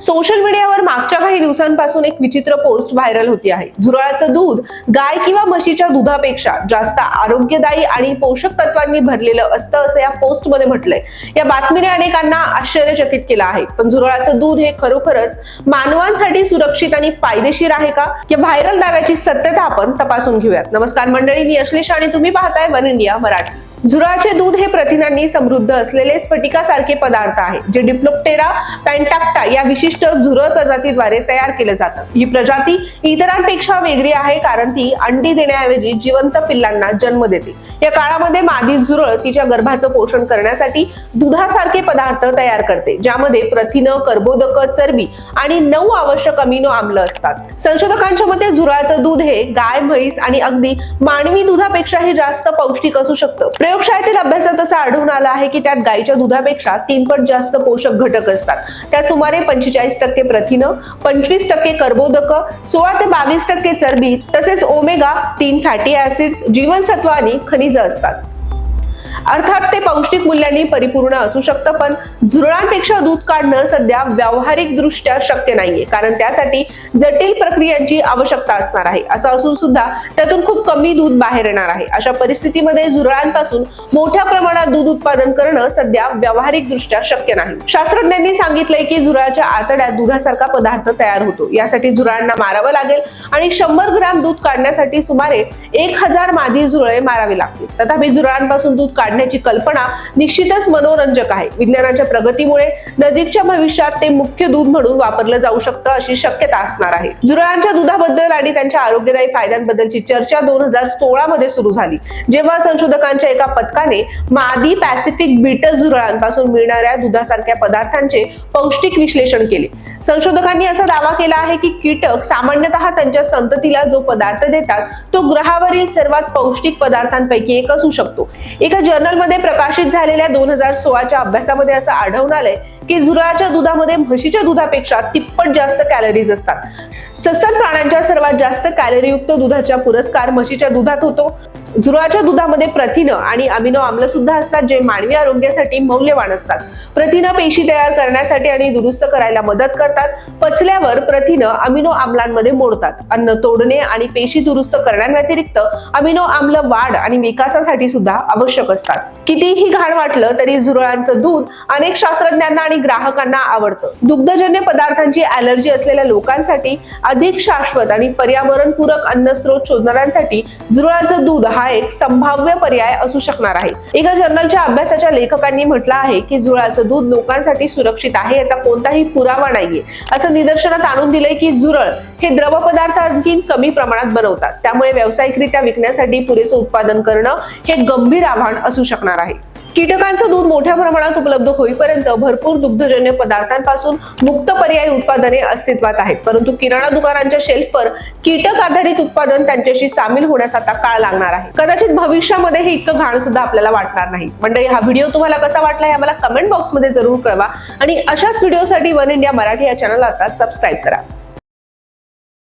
Social मीडियावर मागच्या काही दिवसांपासून एक विचित्र पोस्ट व्हायरल होती आहे. झुरळाचं दूध गाय किंवा म्हशीच्या दुधापेक्षा जास्त आरोग्यदायी आणि पोषक तत्वांनी भरलेलं असतं असं या पोस्टमध्ये म्हटलंय. या बातमीने अनेकांना आश्चर्यचकित केलं आहे. पण झुरळाचं दूध हे खरोखरच मानवांसाठी सुरक्षित आणि फायदेशीर आहे का? या व्हायरल दाव्याची सत्यता आपण तपासून घेऊयात. नमस्कार मंडळी मी अश्लेषा आणि तुम्ही पाहताय वन इंडिया मराठी. झुरळाचे दूध हे प्रथिनांनी समृद्ध असलेले स्फटिकासारखे पदार्थ आहे जे डिप्लोप्टेरा पॅन्टाक्टा या विशिष्ट झुरळ प्रजातीद्वारे तयार केले जातात. ही प्रजाती इतरांपेक्षा वेगळी आहे कारण ती अंडी देण्याऐवजी जिवंत पिल्लांना जन्म देते. या काळामध्ये मादी झुरळ तिच्या गर्भाचं पोषण करण्यासाठी दुधासारखे पदार्थ तयार करते ज्यामध्ये प्रथिन कर्बोदक चरबी आणि नऊ आवश्यक अमिनो आम्ल असतात. संशोधकांच्या मते झुरळाचं दूध हे गाय म्हैस आणि अगदी मानवी दुधापेक्षाही जास्त पौष्टिक असू शकतं. प्रयोगशाळेतील अभ्यासात असं आढळून आलं आहे की त्यात गायीच्या दुधापेक्षा तीन पट जास्त पोषक घटक असतात. त्यात सुमारे पंचेचाळीस टक्के प्रथिन पंचवीस टक्के कर्बोदक सोळा ते बावीस टक्के चरबी तसेच ओमेगा तीन फॅटी ऍसिड्स जीवनसत्व आणि खनिज असतात. अर्थात ते पौष्टिक मूल्यांनी परिपूर्ण असू शकतं पण झुरळांपेक्षा दूध काढणं सध्या व्यावहारिक दृष्ट्या शक्य नाहीये. कारण त्यासाठी जटिल प्रक्रियांची आवश्यकता असणार आहे. असं असून सुद्धा त्यातून खूप कमी दूध बाहेर येणार आहे. अशा परिस्थितीमध्ये झुरळांपासून मोठ्या प्रमाणात दूध उत्पादन करणं सध्या व्यावहारिक दृष्ट्या शक्य नाही. शास्त्रज्ञांनी सांगितलंय की झुरळाच्या आतड्यात दुधासारखा पदार्थ तयार होतो. यासाठी झुरळांना मारावं लागेल आणि शंभर ग्राम दूध काढण्यासाठी सुमारे एक हजार मादी झुरळे मारावी लागतील. तथापि झुरळांपासून दूध काढ काढण्याची कल्पना निश्चितच मनोरंजक आहे. विज्ञानाच्या प्रगतीमुळे नजीकच्या भविष्यात ते मुख्य दूध म्हणून वापरलं जाऊ शकतं अशी शक्यता असणार आहे. झुरळांच्या दुधाबद्दल आणि त्यांच्या आरोग्यदायी फायद्यांबद्दलची चर्चा दोन हजार सोळा मध्ये सुरू झाली. जेव्हा संशोधकांच्या एका पथकाने मादी पॅसिफिक बीटल झुरळांपासून मिळणाऱ्या दुधासारख्या पदार्थांचे पौष्टिक विश्लेषण केले. संशोधकांनी असा दावा केला आहे की कीटक सामान्यतः त्यांच्या संततीला जो पदार्थ देतात तो ग्रहावरील सर्वात पौष्टिक पदार्थांपैकी एक असू शकतो. एका जर्नलमध्ये प्रकाशित झालेल्या दोन हजार सोळाच्या अभ्यासामध्ये असं आढळून आलंय की झुरळाच्या दुधामध्ये म्हशीच्या दुधापेक्षा तिप्पट जास्त कॅलरीज असतात. सस्तन प्राण्यांच्या सर्वात जास्त कॅलरीयुक्त दुधाचा पुरस्कार म्हशीच्या दुधात होतो. झुरळाच्या दुधामध्ये प्रथिन आणि अमिनो आम्ल सुद्धा असतात जे मानवी आरोग्यासाठी मौल्यवान असतात. प्रथिन पेशी तयार करण्यासाठी आणि दुरुस्त करायला मदत करतात. पचल्यावर प्रथिन अमिनो आम्लांमध्ये मोडतात. अन्न तोडणे आणि पेशी दुरुस्त करण्याव्यतिरिक्त अमिनो आम्ल वाढ आणि विकासासाठी सुद्धा आवश्यक असतात. कितीही घाण वाटलं तरी झुरळांचं दूध अनेक शास्त्रज्ञांना आणि ग्राहकांना आवडतं. दुग्धजन्य पदार्थांची अलर्जी असलेल्या लोकांसाठी अधिक शाश्वत आणि पर्यावरणपूरक अन्न स्रोत शोधणाऱ्यांसाठी जुरळाचं दूध हा एक संभाव्य पर्याय असू शकणार आहे. एका जर्नलच्या अभ्यासाच्या लेखकांनी म्हटलं आहे की जुळाचं दूध लोकांसाठी सुरक्षित आहे याचा कोणताही पुरावा नाहीये. असं निदर्शनात आणून दिलंय की झुरळ हे द्रव पदार्थ आणखी कमी प्रमाणात बनवतात. त्यामुळे व्यावसायिकरित्या विकण्यासाठी पुरेसं उत्पादन करणं हे गंभीर आव्हान असू शकणार आहे. कीटकांचं दूध मोठ्या प्रमाणात उपलब्ध होईपर्यंत भरपूर दुग्धजन्य पदार्थांपासून मुक्त पर्यायी उत्पादने अस्तित्वात आहेत. परंतु किराणा दुकानांच्या शेल्फवर कीटक आधारित उत्पादन त्यांच्याशी सामील होण्यास आता काळ लागणार आहे. कदाचित भविष्यामध्ये हे इतकं घाण सुद्धा आपल्याला वाटणार नाही. मंडळी हा व्हिडिओ तुम्हाला कसा वाटला हे आम्हाला कमेंट बॉक्समध्ये जरूर कळवा आणि अशाच व्हिडिओसाठी वन इंडिया मराठी या चॅनल आता सबस्क्राईब करा.